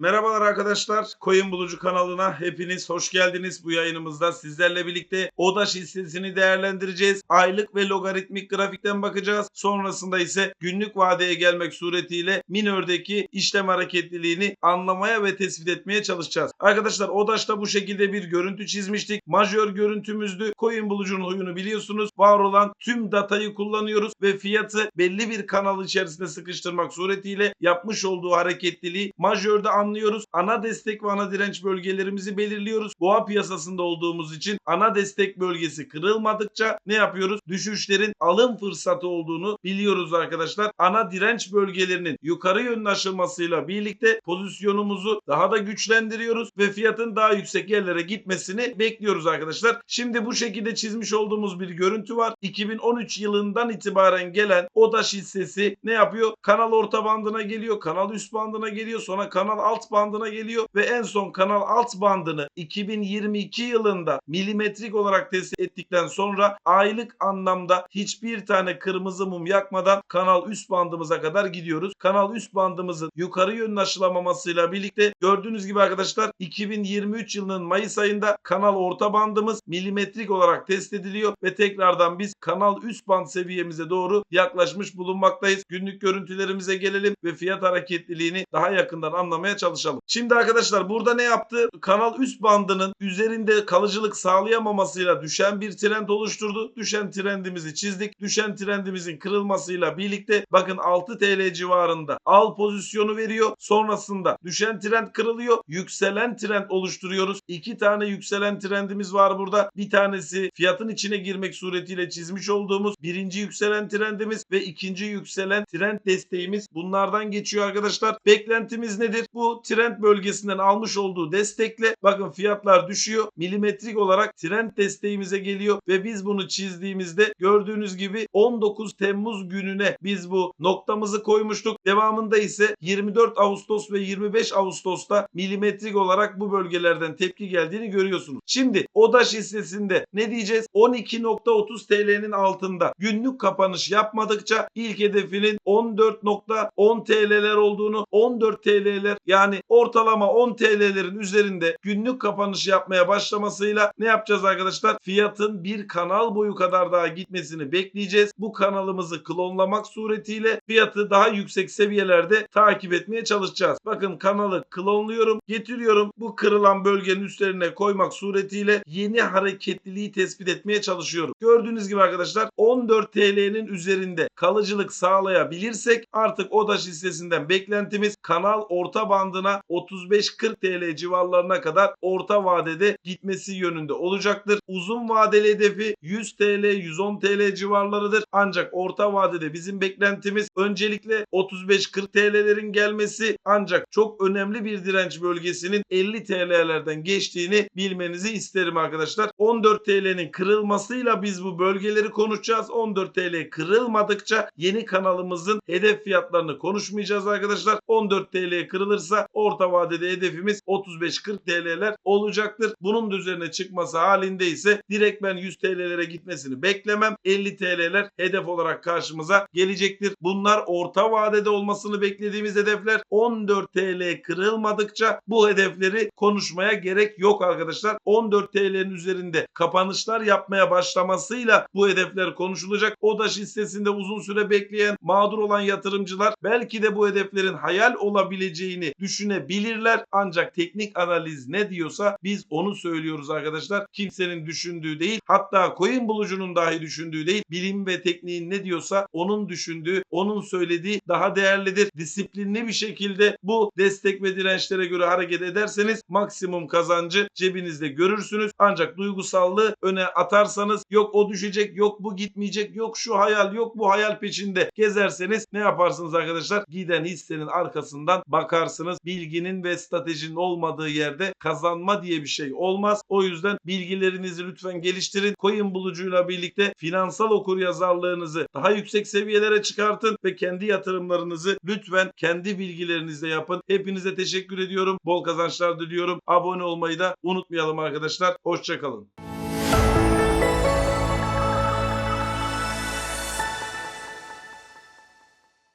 Merhabalar arkadaşlar. Coin Bulucu kanalına hepiniz hoş geldiniz. Bu yayınımızda sizlerle birlikte ODAŞ hissesini değerlendireceğiz. Aylık ve logaritmik grafikten bakacağız. Sonrasında ise günlük vadeye gelmek suretiyle minördeki işlem hareketliliğini anlamaya ve tespit etmeye çalışacağız. Arkadaşlar ODAŞ'ta bu şekilde bir görüntü çizmiştik. Majör görüntümüzdü. Coin Bulucu'nun huyunu biliyorsunuz. Var olan tüm datayı kullanıyoruz ve fiyatı belli bir kanal içerisinde sıkıştırmak suretiyle yapmış olduğu hareketliliği majörde anlıyoruz. Ana destek ve ana direnç bölgelerimizi belirliyoruz. Boğa piyasasında olduğumuz için ana destek bölgesi kırılmadıkça ne yapıyoruz? Düşüşlerin alım fırsatı olduğunu biliyoruz arkadaşlar. Ana direnç bölgelerinin yukarı yönlü aşılmasıyla birlikte pozisyonumuzu daha da güçlendiriyoruz ve fiyatın daha yüksek yerlere gitmesini bekliyoruz arkadaşlar. Şimdi bu şekilde çizmiş olduğumuz bir görüntü var. 2013 yılından itibaren gelen ODAŞ hissesi ne yapıyor? Kanal orta bandına geliyor, kanal üst bandına geliyor, sonra kanal alt bandına geliyor ve en son kanal alt bandını 2022 yılında milimetrik olarak tespit ettikten sonra aylık anlamda hiçbir tane kırmızı mum yakmadan kanal üst bandımıza kadar gidiyoruz. Kanal üst bandımızın yukarı yönlü aşılamamasıyla birlikte gördüğünüz gibi arkadaşlar 2023 yılının Mayıs ayında kanal orta bandımız milimetrik olarak test ediliyor ve tekrardan biz kanal üst band seviyemize doğru yaklaşmış bulunmaktayız. Günlük görüntülerimize gelelim ve fiyat hareketliliğini daha yakından anlamaya çalışalım. Şimdi arkadaşlar burada ne yaptı? Kanal üst bandının üzerinde kalıcılık sağlayamamasıyla düşen bir trend oluşturdu. Düşen trendimizi çizdik. Düşen trendimizin kırılmasıyla birlikte bakın 6 TL civarında al pozisyonu veriyor. Sonrasında düşen trend kırılıyor. Yükselen trend oluşturuyoruz. İki tane yükselen trendimiz var burada. Bir tanesi fiyatın içine girmek suretiyle çizmiş olduğumuz birinci yükselen trendimiz ve ikinci yükselen trend desteğimiz bunlardan geçiyor arkadaşlar. Beklentimiz nedir? Bu trend bölgesinden almış olduğu destekle bakın fiyatlar düşüyor. Milimetrik olarak trend desteğimize geliyor ve biz bunu çizdiğimizde gördüğünüz gibi 19 Temmuz gününe biz bu noktamızı koymuştuk. Devamında ise 24 Ağustos ve 25 Ağustos'ta milimetrik olarak bu bölgelerden tepki geldiğini görüyorsunuz. Şimdi ODAŞ hissesinde ne diyeceğiz? 12.30 TL'nin altında günlük kapanış yapmadıkça ilk hedefinin 14.10 TL'ler olduğunu 14 TL'ler yani ortalama 10 TL'lerin üzerinde günlük kapanış yapmaya başlamasıyla ne yapacağız arkadaşlar? Fiyatın bir kanal boyu kadar daha gitmesini bekleyeceğiz. Bu kanalımızı klonlamak suretiyle fiyatı daha yüksek seviyelerde takip etmeye çalışacağız. Bakın kanalı klonluyorum, getiriyorum. Bu kırılan bölgenin üstlerine koymak suretiyle yeni hareketliliği tespit etmeye çalışıyorum. Gördüğünüz gibi arkadaşlar 14 TL'nin üzerinde kalıcılık sağlayabilirsek artık ODAŞ hissesinden beklentimiz kanal orta bandına 35-40 TL civarlarına kadar orta vadede gitmesi yönünde olacaktır. Uzun vadeli hedefi 100 TL, 110 TL civarlarıdır. Ancak orta vadede bizim beklentimiz öncelikle 35-40 TL'lerin gelmesi ancak çok önemli bir direnç bölgesinin 50 TL'lerden geçtiğini bilmenizi isterim arkadaşlar. 14 TL'nin kırılmasıyla biz bu bölgeleri konuşacağız. 14 TL kırılmadıkça yeni kanalımızın hedef fiyatlarını konuşmayacağız arkadaşlar. 14 TL kırılırsa orta vadede hedefimiz 35-40 TL'ler olacaktır. Bunun da üzerine çıkması halinde ise direkt ben 100 TL'lere gitmesini beklemem. 50 TL'ler hedef olarak karşımıza gelecektir. Bunlar orta vadede olmasını beklediğimiz hedefler. 14 TL kırılmadıkça bu hedefleri konuşmaya gerek yok arkadaşlar. 14 TL'nin üzerinde kapanışlar yapmaya başlamasıyla bu hedefler konuşulacak. ODAŞ hissesinde uzun süre bekleyen mağdur olan yatırımcılar belki de bu hedeflerin hayal olabileceğini düşünebilirler. Ancak teknik analiz ne diyorsa biz onu söylüyoruz arkadaşlar. Kimsenin düşündüğü değil. Hatta coin bulucunun dahi düşündüğü değil. Bilim ve tekniğin ne diyorsa onun düşündüğü, onun söylediği daha değerlidir. Disiplinli bir şekilde bu destek ve dirençlere göre hareket ederseniz maksimum kazancı cebinizde görürsünüz. Ancak duygusallığı öne atarsanız yok o düşecek, yok bu gitmeyecek, yok şu hayal, yok bu hayal peşinde gezerseniz ne yaparsınız arkadaşlar? Giden hissenin arkasından bakarsınız. Bilginin ve stratejinin olmadığı yerde kazanma diye bir şey olmaz. O yüzden bilgilerinizi lütfen geliştirin. Coin bulucuyla birlikte finansal okuryazarlığınızı daha yüksek seviyelere çıkartın ve kendi yatırımlarınızı lütfen kendi bilgilerinizle yapın. Hepinize teşekkür ediyorum. Bol kazançlar diliyorum. Abone olmayı da unutmayalım arkadaşlar. Hoşçakalın.